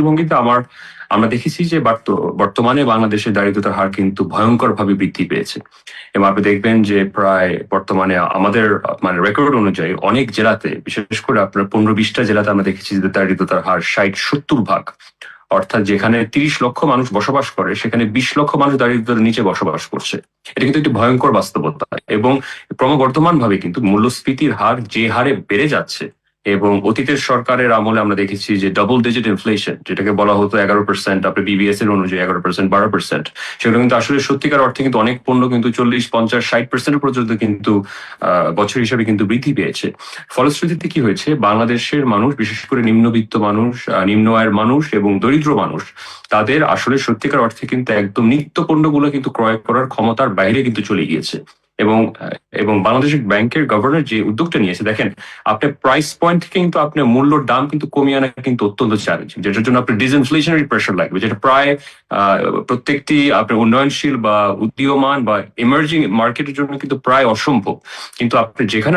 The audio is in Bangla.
দৃষ্টিভঙ্গিতে আমার, আমরা দেখেছি যে বার্ত- বর্তমানে বাংলাদেশের দারিদ্রতার হার কিন্তু ভয়ঙ্কর ভাবে বৃদ্ধি পেয়েছে। এবং আপনি দেখবেন যে প্রায় বর্তমানে আমাদের মানে রেকর্ড অনুযায়ী অনেক জেলাতে, বিশেষ করে আপনার পনেরো বিশটা জেলাতে আমরা দেখেছি যে দারিদ্রতার হার ষাট সত্তর ভাগ। অর্থাৎ যেখানে তিরিশ লক্ষ মানুষ বসবাস করে, সেখানে বিশ লক্ষ মানুষ দারিদ্রতার নিচে বসবাস করছে। এটা কিন্তু একটি ভয়ঙ্কর বাস্তবতা। এবং ক্রমবর্ধমান ভাবে কিন্তু মূল্যস্ফীতির হার যে হারে বেড়ে যাচ্ছে এবং অতীতের সরকারের আমলে আমরা দেখেছি যে ডাবল ডিজিট ইনফ্লেশন যেটাকে বলা হতো এগারো পার্সেন্ট আপনি বিবিএস এর অনুযায়ী এগারো পার্সেন্ট বারো পার্সেন্ট সেগুলো কিন্তু আসলে সত্যিকার অর্থে কিন্তু অনেক পণ্য কিন্তু চল্লিশ, পঞ্চাশ, ষাট পার্সেন্ট পর্যন্ত কিন্তু বছর হিসাবে কিন্তু বৃদ্ধি পেয়েছে। ফলশ্রুতিতে কি হয়েছে? বাংলাদেশের মানুষ, বিশেষ করে নিম্নবিত্ত মানুষ নিম্ন আয়ের মানুষ এবং দরিদ্র মানুষ, তাদের আসলে সত্যিকার অর্থে কিন্তু একদম নিত্য পণ্যগুলো কিন্তু ক্রয় করার ক্ষমতার বাইরে কিন্তু চলে গিয়েছে। এবং এবং বাংলাদেশ ব্যাংকের গভর্নর যে উদ্যোগটা নিয়েছে, দেখেন, আপনি প্রাইস পয়েন্ট থেকে কিন্তু আপনার মূল্যর দাম কিন্তু কমিয়ে আনা কিন্তু অত্যন্ত চ্যালেঞ্জ যেটার জন্য আপনার ডিসইনফ্লেশনারি প্রেশার লাগবে, যেটা প্রায় প্রত্যেকটি আপনার উন্নয়নশীল বা উদীয়মান বা ইমার্জিং মার্কেটের জন্য কিন্তু প্রায় অসম্ভব। কিন্তু আপনি যেখানে